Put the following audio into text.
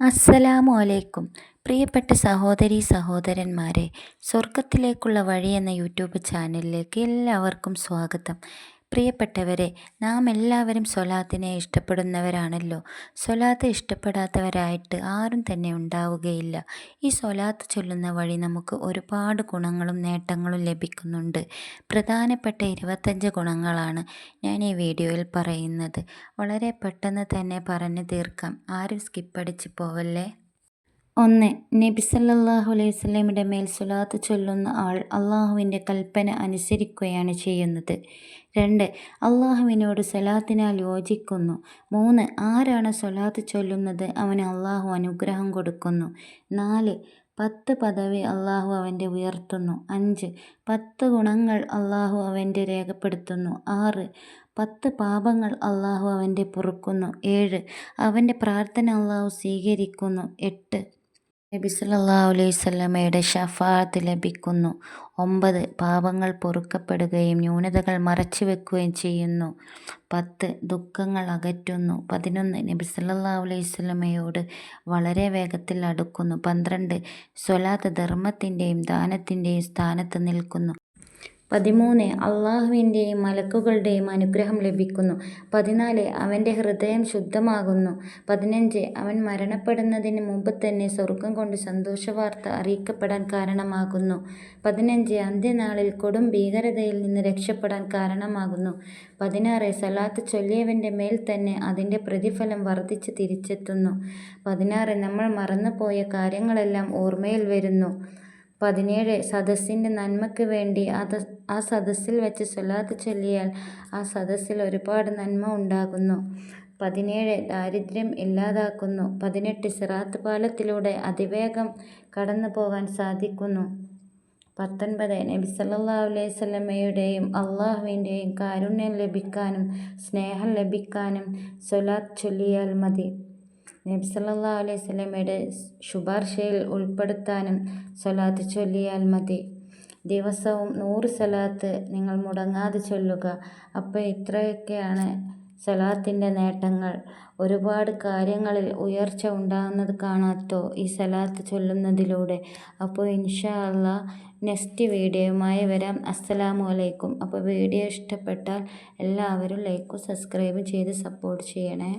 അസ്സലാമു അലൈക്കും പ്രിയപ്പെട്ട സഹോദരി സഹോദരന്മാരെ സ്വർഗത്തിലേക്കുള്ള വഴി എന്ന യൂട്യൂബ് ചാനലിലേക്ക് എല്ലാവർക്കും സ്വാഗതം. പ്രിയപ്പെട്ടവരെ നാം എല്ലാവരും സ്വലാത്തിനെ ഇഷ്ടപ്പെടുന്നവരാണല്ലോ. സ്വലാത്ത് ഇഷ്ടപ്പെടാത്തവരായിട്ട് ആരും തന്നെ ഉണ്ടാവുകയില്ല. ഈ സ്വലാത്ത് ചൊല്ലുന്ന വഴി നമുക്ക് ഒരുപാട് ഗുണങ്ങളും നേട്ടങ്ങളും ലഭിക്കുന്നുണ്ട്. പ്രധാനപ്പെട്ട ഇരുപത്തഞ്ച് ഗുണങ്ങളാണ് ഞാൻ ഈ വീഡിയോയിൽ പറയുന്നത്. വളരെ പെട്ടെന്ന് തന്നെ പറഞ്ഞു തീർക്കാം. ആരും സ്കിപ്പടിച്ച് പോവല്ലേ? ഒന്ന് നബി സല്ലല്ലാഹു അലൈഹി വസല്ലമയുടെ മേൽ സ്വലാത്ത് ചൊല്ലുന്ന ആൾ അള്ളാഹുവിന്റെ കൽപ്പന അനുസരിക്കുകയാണ് ചെയ്യുന്നത്. രണ്ട് അള്ളാഹുവിനോട് സ്വലാത്തിനാൽ യോജിക്കുന്നു. മൂന്ന് ആരാണ് സ്വലാത്ത് ചൊല്ലുന്നത് അവന് അള്ളാഹു അനുഗ്രഹം കൊടുക്കുന്നു. നാല് പത്ത് പദവി അള്ളാഹു അവന്റെ ഉയർത്തുന്നു. അഞ്ച് പത്ത് ഗുണങ്ങൾ അള്ളാഹു അവന്റെ രേഖപ്പെടുത്തുന്നു. ആറ് പത്ത് പാപങ്ങൾ അള്ളാഹു അവന്റെ പൊറുക്കുന്നു. ഏഴ് അവന്റെ പ്രാർത്ഥന അള്ളാഹു സ്വീകരിക്കുന്നു. എട്ട് നബി സല്ലല്ലാഹു അലൈഹി വസല്ലമയുടെ ഷഫാഅത്ത് ലഭിക്കുന്നു. ഒമ്പത് പാപങ്ങൾ പൊറുക്കപ്പെടുകയും ന്യൂനതകൾ മറച്ചു വെക്കുകയും ചെയ്യുന്നു. പത്ത് ദുഃഖങ്ങൾ അകറ്റുന്നു. പതിനൊന്ന് നബി സല്ലല്ലാഹു അലൈഹി വസല്ലമയോട് വളരെ വേഗത്തിൽ അടുക്കുന്നു. പന്ത്രണ്ട് സ്വലാത്ത് ധർമ്മത്തിന്റെയും ദാനത്തിന്റെയും സ്ഥാനത്ത് നിൽക്കുന്നു. പതിമൂന്ന് അള്ളാഹുവിന്റെയും മലക്കുകളുടെയും അനുഗ്രഹം ലഭിക്കുന്നു. പതിനാല് അവന്റെ ഹൃദയം ശുദ്ധമാകുന്നു. പതിനഞ്ച് അവൻ മരണപ്പെടുന്നതിന് മുമ്പ് തന്നെ സ്വർഗം കൊണ്ട് സന്തോഷവാർത്ത അറിയിക്കപ്പെടാൻ കാരണമാകുന്നു. പതിനഞ്ച് അന്ത്യനാളിൽ കൊടും ഭീകരതയിൽ നിന്ന് രക്ഷപ്പെടാൻ കാരണമാകുന്നു. പതിനാറ് സലാത്ത് ചൊല്ലിയവന്റെ മേൽ തന്നെ അതിന്റെ പ്രതിഫലം വർദ്ധിച്ച് തിരിച്ചെത്തുന്നു. പതിനാറ് നമ്മൾ മറന്നുപോയ കാര്യങ്ങളെല്ലാം ഓർമ്മയിൽ വരുന്നു. പതിനേഴ് സദസ്സിന്റെ നന്മയ്ക്ക് വേണ്ടി അത് ആ സദസ്സിൽ വെച്ച് സ്വലാത്ത് ചൊല്ലിയാൽ ആ സദസ്സിൽ ഒരുപാട് നന്മ ഉണ്ടാകുന്നു. പതിനേഴ് ദാരിദ്ര്യം ഇല്ലാതാക്കുന്നു. പതിനെട്ട് സിറാത്ത് പാലത്തിലൂടെ അതിവേഗം കടന്നു പോകാൻ സാധിക്കുന്നു. പത്തൊൻപത് നബി സല്ലല്ലാഹു അലൈഹി അള്ളാഹുവിന്റെയും കാരുണ്യം ലഭിക്കാനും സ്നേഹം ലഭിക്കാനും സ്വലാത്ത് ചൊല്ലിയാൽ മതി. നബി സല്ലല്ലാഹു അലൈഹി വസല്ലമയുടെ ശുപാർശയിൽ ഉൾപ്പെടുത്താനും സ്വലാത്ത് ചൊല്ലിയാൽ മതി. ദിവസവും നൂറ് സ്വലാത്ത് നിങ്ങൾ മുടങ്ങാതെ ചൊല്ലുക. അപ്പോൾ ഇത്രയൊക്കെയാണ് സലാത്തിന്റെ നേട്ടങ്ങൾ. ഒരുപാട് കാര്യങ്ങളിൽ ഉയർച്ച ഉണ്ടാകുന്നത് കാണാത്തോ ഈ സലാത്ത് ചൊല്ലുന്നതിലൂടെ. അപ്പോൾ ഇൻഷാ അള്ളാ നെക്സ്റ്റ് വീഡിയോയുമായി വരാം. അസ്സലാമു അലൈക്കും. അപ്പോൾ വീഡിയോ ഇഷ്ടപ്പെട്ടാൽ എല്ലാവരും ലൈക്കും സബ്സ്ക്രൈബും ചെയ്ത് സപ്പോർട്ട് ചെയ്യണേ.